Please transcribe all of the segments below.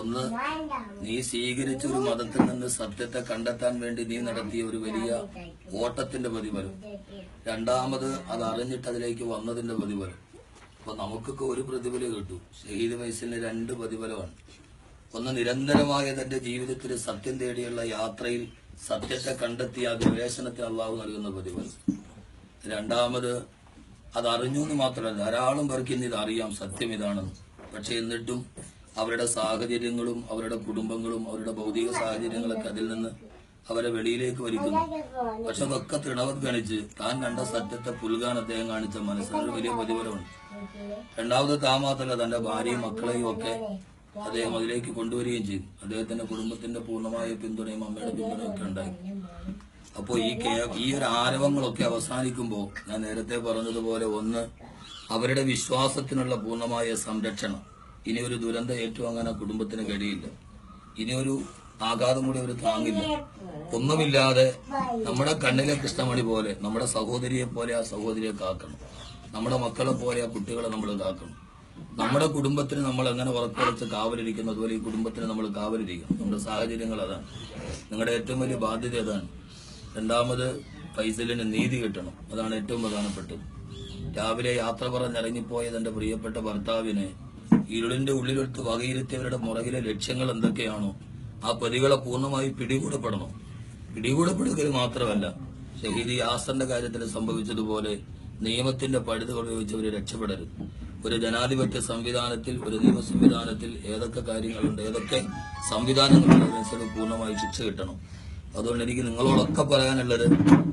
ഒന്ന് നീ സ്വീകരിച്ച ഒരു മതത്തിൽ നിന്ന് സത്യത്തെ കണ്ടെത്താൻ വേണ്ടി നീ നടത്തിയ ഒരു വലിയ ഓട്ടത്തിന്റെ പ്രതിഫലം. രണ്ടാമത് അത് അറിഞ്ഞിട്ട് അതിലേക്ക് വന്നതിന്റെ പ്രതിഫലം. അപ്പൊ നമുക്കൊക്കെ ഒരു പ്രതിഫലം കിട്ടു. ഷഹീദ് വയസ്സിന് രണ്ട് പ്രതിഫലമാണ്. ഒന്ന് നിരന്തരമായ തന്റെ ജീവിതത്തിൽ സത്യം തേടിയുള്ള യാത്രയിൽ സത്യത്തെ കണ്ടെത്തി ആ ഗവേഷണത്തിന് അള്ളാഹു നൽകുന്ന പ്രതിഫലം. രണ്ടാമത് അത് അറിഞ്ഞു എന്ന് മാത്രമല്ല ധാരാളം പേർക്ക് ഇന്ന് ഇത് അറിയാം. സത്യം ഇതാണെന്ന്. പക്ഷെ എന്നിട്ടും അവരുടെ സാഹചര്യങ്ങളും അവരുടെ കുടുംബങ്ങളും അവരുടെ ഭൗതിക സാഹചര്യങ്ങളൊക്കെ അതിൽ നിന്ന് അവരെ വെളിയിലേക്ക് വലിക്കുന്നു. പക്ഷെ അതൊക്കെ തൃണവത്ഗണിച്ച് താൻ കണ്ട സത്യത്തെ പുൽകാൻ അദ്ദേഹം കാണിച്ച മനസ്സിനൊരു വലിയ പ്രതിഫലമുണ്ട് രണ്ടാമത് താൻ മാത്രമല്ല തന്റെ ഭാര്യയും മക്കളെയും ഒക്കെ അദ്ദേഹം അതിലേക്ക് കൊണ്ടുവരികയും ചെയ്തു. അദ്ദേഹത്തിന്റെ കുടുംബത്തിന്റെ പൂർണമായ പിന്തുണയും അമ്മയുടെ പിന്തുണയും ഒക്കെ ഉണ്ടായി. അപ്പോൾ ഈ ഈ ഒരു ആരവങ്ങളൊക്കെ അവസാനിക്കുമ്പോൾ ഞാൻ നേരത്തെ പറഞ്ഞതുപോലെ ഒന്ന് അവരുടെ വിശ്വാസത്തിനുള്ള പൂർണമായ സംരക്ഷണം. ഇനി ഒരു ദുരന്തം ഏറ്റുവാങ്ങാൻ ആ കുടുംബത്തിന് കഴിയില്ല. ഇനി ഒരു ആഘാതം കൂടി അവർ താങ്ങില്ല. ഒന്നുമില്ലാതെ നമ്മുടെ കണ്ണിലെ കൃഷ്ണമണി പോലെ നമ്മുടെ സഹോദരിയെ പോലെ ആ സഹോദരിയെ കാക്കണം. നമ്മുടെ മക്കളെ പോലെ ആ കുട്ടികളെ നമ്മൾ കാക്കണം. നമ്മുടെ കുടുംബത്തിന് നമ്മൾ എങ്ങനെ ഉറപ്പുറച്ച് കാവലിരിക്കുന്നു അതുപോലെ ഈ കുടുംബത്തിന് നമ്മൾ കാവലിരിക്കണം നമ്മുടെ സാഹചര്യങ്ങൾ അതാണ്. നിങ്ങളുടെ ഏറ്റവും വലിയ ബാധ്യത അതാണ്. രണ്ടാമത് ഫൈസലിന് നീതി കിട്ടണം. അതാണ് ഏറ്റവും പ്രധാനപ്പെട്ടത്. രാവിലെ യാത്ര പറഞ്ഞിറങ്ങിപ്പോയത് എന്റെ പ്രിയപ്പെട്ട ഭർത്താവിനെ ഇരുളിന്റെ ഉള്ളിലെടുത്ത് വകയിരുത്തിയവരുടെ മുറകിലെ ലക്ഷ്യങ്ങൾ എന്തൊക്കെയാണോ ആ പ്രതികളെ പൂർണമായി പിടികൂടപ്പെടണം? പിടികൂടപ്പെടുക മാത്രമല്ല ഷഹീദ് യാസന്റെ കാര്യത്തിൽ സംഭവിച്ചതുപോലെ നിയമത്തിന്റെ പഴുതുകൾ ഉപയോഗിച്ചവർ രക്ഷപ്പെടരുത്. ഒരു ജനാധിപത്യ സംവിധാനത്തിൽ ഒരു നിയമ സംവിധാനത്തിൽ ഏതൊക്കെ കാര്യങ്ങളുണ്ട് ഏതൊക്കെ സംവിധാനങ്ങളുണ്ട് പൂർണമായി ശിക്ഷ കിട്ടണം. അതുകൊണ്ട് എനിക്ക് നിങ്ങളോടൊക്കെ പറയാനുള്ളത്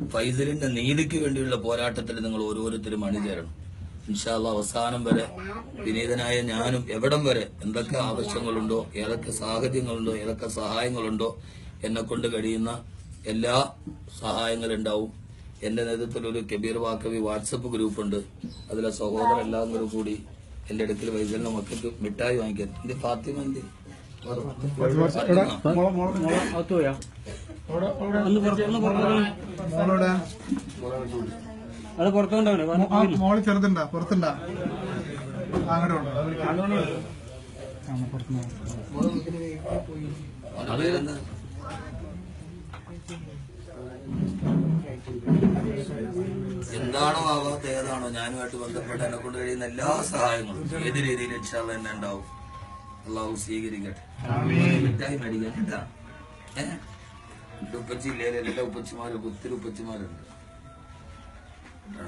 ഫൈസലിന്റെ നീതിക്ക് വേണ്ടിയുള്ള പോരാട്ടത്തിൽ നിങ്ങൾ ഓരോരുത്തരും അണിചേരണം. ഇൻഷാല്ല അവസാനം വരെ വിനീതനായ ഞാനും എവിടം വരെ എന്തൊക്കെ ആവശ്യങ്ങളുണ്ടോ ഏതൊക്കെ സാഹചര്യങ്ങളുണ്ടോ ഏതൊക്കെ സഹായങ്ങളുണ്ടോ എന്നെ കൊണ്ട് കഴിയുന്ന എല്ലാ സഹായങ്ങളും ഉണ്ടാവും എന്റെ നേതൃത്വത്തിൽ ഒരു കബീർ വാക്കവി വാട്സപ്പ് ഗ്രൂപ്പ് ഉണ്ട് അതിലെ സഹോദരൻ എല്ലാവരും കൂടി എന്റെ അടുക്കൽ വൈദ്യുതി മക്കൾക്ക് മിഠായി വാങ്ങിക്കാൻ. എന്റെ ഫാത്തിമ എന്ത്? മോളോടെ അത് മോൾ ചെറുതുണ്ടാ പുറത്തുണ്ടാ. അങ്ങോട്ട് എന്താണോ ആവാത്ത ഏതാണോ ഞാനുമായിട്ട് ബന്ധപ്പെട്ട് എന്നെ കൊണ്ട് കഴിയുന്ന എല്ലാ സഹായങ്ങളും ഏത് രീതിയിൽ ഇൻഷാല്ല എന്നെ ഉണ്ടാവും? അള്ളാഹു സ്വീകരിക്കട്ടെ. മിഠായി മേടിക്കാൻ കേട്ടാ ഏഹ് എന്റെ ഉപ്പച്ചി ഇല്ലേ എല്ലാ ഉപ്പച്ചിമാരും ഒത്തിരി ഉപ്പച്ചിമാരുണ്ട്. കേട്ടോ